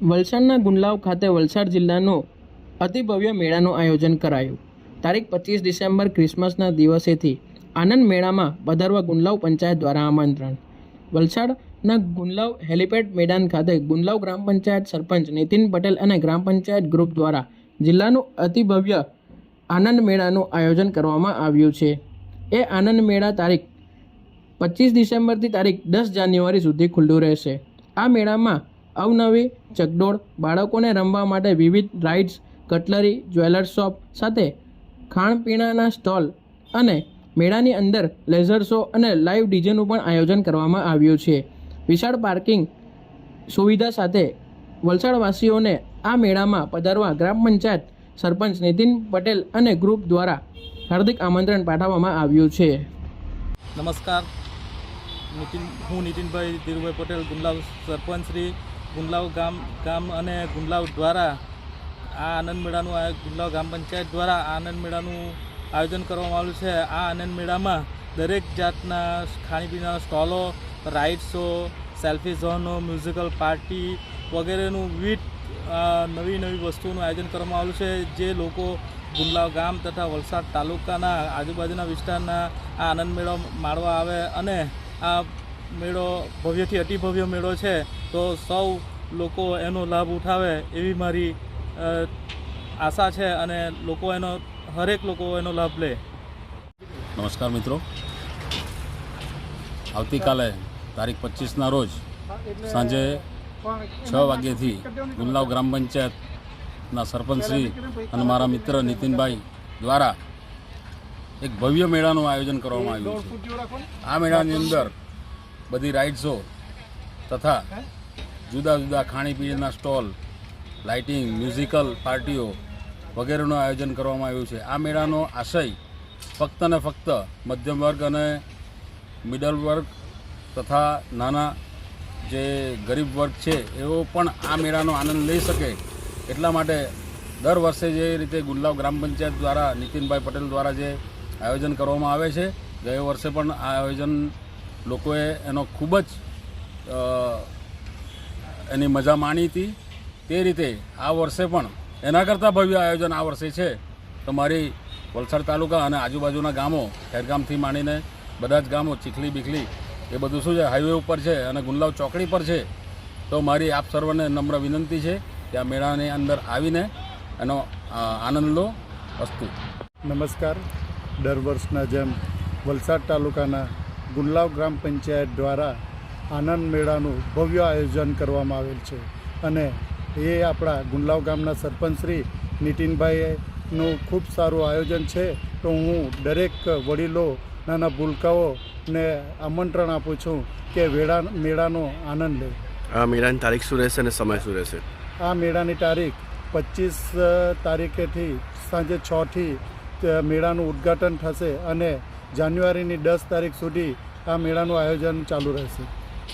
વલસાડના ગુંડલાવ ખાતે વલસાડ જિલ્લાનો અતિભવ્ય મેળાનું આયોજન કરાયું. તારીખ પચીસ ડિસેમ્બર ક્રિસમસના દિવસેથી આનંદ મેળામાં પધારવા ગુંડલાવ પંચાયત દ્વારા આમંત્રણ. વલસાડના ગુંડલાવ હેલિપેડ મેદાન ખાતે ગુંડલાવ ગ્રામ પંચાયત સરપંચ નીતિન પટેલ અને ગ્રામ પંચાયત ગ્રુપ દ્વારા જિલ્લાનું અતિભવ્ય આનંદ મેળાનું આયોજન કરવામાં આવ્યું છે. એ આનંદ મેળા તારીખ પચીસ ડિસેમ્બરથી તારીખ દસ જાન્યુઆરી સુધી ખુલ્લું રહેશે. આ મેળામાં અવનવી, ચકડોળ બાળકોને રમવા માટે વિવિધ રાઇડ્સ કટલરી જ્વેલર્સ શોપ સાથે ખાણપીણાના સ્ટોલ અને મેળાની અંદર લેઝર શો અને લાઈવ ડીજેનું પણ આયોજન કરવામાં આવ્યું છે. વિશાળ પાર્કિંગ સુવિધા સાથે વલસાડવાસીઓને આ મેળામાં પધારવા ગ્રામ પંચાયત સરપંચ નીતિન પટેલ અને ગ્રુપ દ્વારા હાર્દિક આમંત્રણ પાઠવવામાં આવ્યું છે. નમસ્કાર. નીતિન, હું નીતિનભાઈ ધીરુભાઈ પટેલ ગુંડલાવ સરપંચ શ્રી ગુંડલાવ ગામ ગામ અને ગુંડલાવ દ્વારા આ આનંદ મેળાનું આ ગુંડલાવ ગ્રામ પંચાયત દ્વારા આનંદ મેળાનું આયોજન કરવામાં આવ્યું છે. આ આનંદ મેળામાં દરેક જાતના ખાણીપીણાના સ્ટોલો, રાઇડ શો, સેલ્ફી ઝોનો મ્યુઝિકલ પાર્ટી વગેરેનું વિવિધ નવી નવી વસ્તુઓનું આયોજન કરવામાં આવ્યું છે. જે લોકો ગુંડલાવ ગામ તથા વલસાડ તાલુકાના આજુબાજુના વિસ્તારના આ આનંદ મેળો માણવા આવે અને આ મેળો ભવ્યથી અતિભવ્ય મેળો છે, તો સૌ લોકો એનો લાભ ઉઠાવે એવી મારી આશા છે અને લોકો એનો, હરેક લોકો એનો લાભ લે. નમસ્કાર મિત્રો. આવતીકાલે તારીખ પચીસના રોજ સાંજે છ વાગ્યેથી ગુલનાવ ગ્રામ પંચાયતના સરપંચશ્રી અને મારા મિત્ર નીતિનભાઈ દ્વારા એક ભવ્ય મેળાનું આયોજન કરવામાં આવ્યું છે. આ મેળાની અંદર બધી રાઇડ્સો તથા જુદા જુદા ખાણીપીણીના સ્ટોલ લાઇટિંગ મ્યુઝિકલ પાર્ટીઓ વગેરેનું આયોજન કરવામાં આવ્યું છે. આ મેળાનો આશય ફક્ત ને ફક્ત મધ્યમ વર્ગ અને મિડલ વર્ગ તથા નાના જે ગરીબ વર્ગ છે, એઓ પણ આ મેળાનો આનંદ લઈ શકે એટલા માટે દર વર્ષે જે રીતે ગુલ્લાવ ગ્રામ પંચાયત દ્વારા નીતિનભાઈ પટેલ દ્વારા જે આયોજન કરવામાં આવે છે, ગયા વર્ષે પણ આ આયોજન લોકોએ એનો ખૂબ જ એની મજા માણી હતી. તે રીતે આ વર્ષે પણ એના કરતાં ભવ્ય આયોજન આ વર્ષે છે. તો મારી વલસાડ તાલુકા અને આજુબાજુના ગામો ખેરગામથી માંડીને બધા જ ગામો, ચીખલી બીખલી, એ બધું શું છે, હાઈવે ઉપર છે અને ગુંલાવ ચોકડી પર છે. તો મારી આપ સર્વને નમ્ર વિનંતી છે કે આ મેળાની અંદર આવીને એનો આનંદ લો, અસ્તુ. નમસ્કાર. દર વર્ષના જેમ વલસાડ તાલુકાના ગુંડલાવ ગ્રામ પંચાયત દ્વારા આનંદ મેળાનું ભવ્ય આયોજન કરવામાં આવેલ છે. અને એ આપણા ગુંડલાવ ગામના સરપંચશ્રી નીતિનભાઈનું ખૂબ સારું આયોજન છે. તો હું દરેક વડીલો નાના ભૂલકાઓને આમંત્રણ આપું છું કે વેળા મેળાનો આનંદ લે. આ મેળાની તારીખ શું રહેશે અને સમય શું રહેશે? આ મેળાની તારીખ પચીસ તારીખેથી સાંજે છથી મેળાનું ઉદ્ઘાટન થશે અને જાન્યુઆરીની દસ તારીખ સુધી આ મેળાનું આયોજન ચાલુ રહેશે.